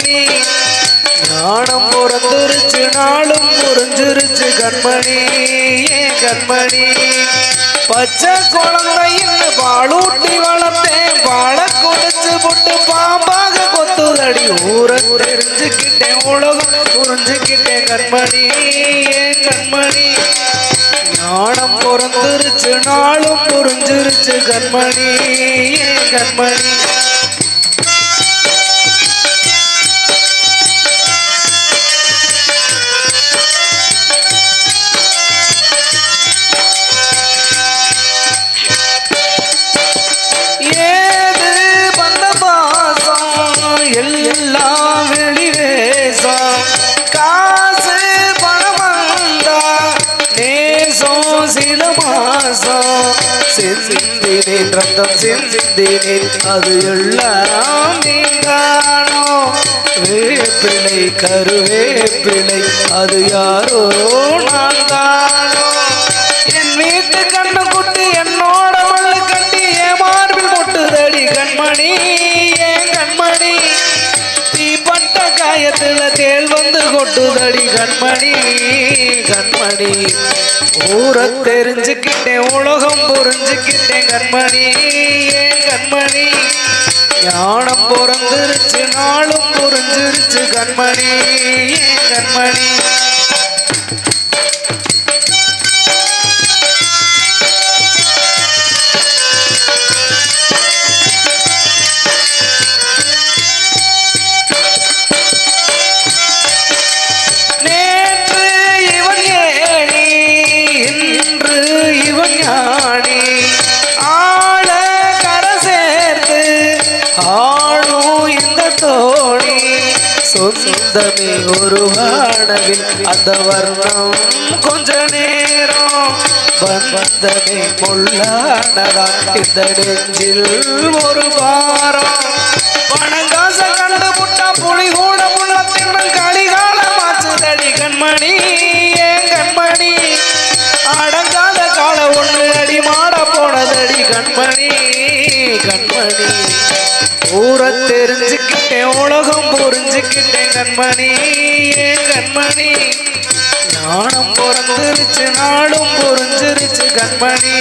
கண்மணி. ஞானம் பிறந்துருச்சு நாளும் புரிஞ்சிருச்சு கண்மணி. ஏ கண்மணி. பச்சை குழந்தைன்னு பாலூட்டி வளர்த்தேன். பால கொடுத்து போட்டு பாம்பாக கொத்துதடி. ஊரை தெரிஞ்சுக்கிட்டேன் உலகம் புரிஞ்சுக்கிட்டேன் கண்மணி. ஏ கண்மணி. ஞானம் பிறந்துருச்சு நாளும் புரிஞ்சிருச்சு கண்மணி. ஏ கண்மணி. சில மாசம் சிந்தினேன் ரத்தம் சிந்தினேன் அது எல்லாம் நீங்கானோ வேப்பிலை கருவேப்பிலை அது யாரோ நான் தானோ என் வீட்டு கண்ணு காயத்துல தேல் வந்து கொட்டுதடி கண்மணி கண்மணி. ஊரை தெரிஞ்சுக்கிட்டேன் உலகம் புரிஞ்சுக்கிட்டேன் கண்மணி ஏன் கண்மணி? ஞானம் பிறந்துருச்சு நாளும் புரிஞ்சிருச்சு கண்மணி ஏன் கண்மணி? தோழி. சொந்தமே ஒரு வானவில் அந்த வர்ணம் கொஞ்ச நேரம். வந்தமே முள்ளானதா இந்த நெஞ்சில் ஒரு வாரம் பணங்காச கண்டு புலி கூட முள்ள கலிகாலமாச்சு தடி கண்மணி. ஏன் கண்மணி? அடங்காத கால ஒன்று போனதடி கண்மணி கண்மணி. ஊரை தெரிஞ்சுக்கிட்டேன் உலகம் புரிஞ்சுக்கிட்டேன் கண்மணி ஏன் கண்மணி. நானும் பிறந்துருச்சு நாடும் புரிஞ்சிருச்சு கண்மணி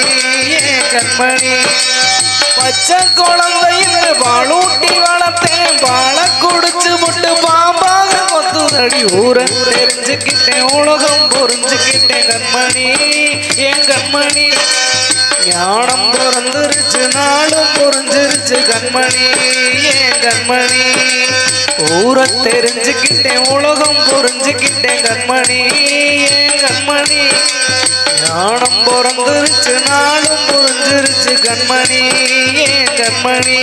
ஏன் கண்மணி. பச்சை குழந்தையில பாலூட்டி வளர்த்தேன் பால குடிச்சு முட்டு பாம்பாக கொத்துதடி. ஊரை தெரிஞ்சுக்கிட்டேன் உலகம் புரிஞ்சுக்கிட்டேன் கண்மணி என் கண்மணி. ஞானம் பிறந்துருச்சு நாளும் புரிஞ்சிருச்சு. கண்மணி ஏன் கண்மணி? ஊரை தெரிஞ்சுக்கிட்டேன் உலகம் புரிஞ்சுக்கிட்டேன். கண்மணி ஏன் கண்மணி? ஞானம் பிறந்துருச்சு நாளும் புரிஞ்சிருச்சு. கண்மணி ஏன் கண்மணி?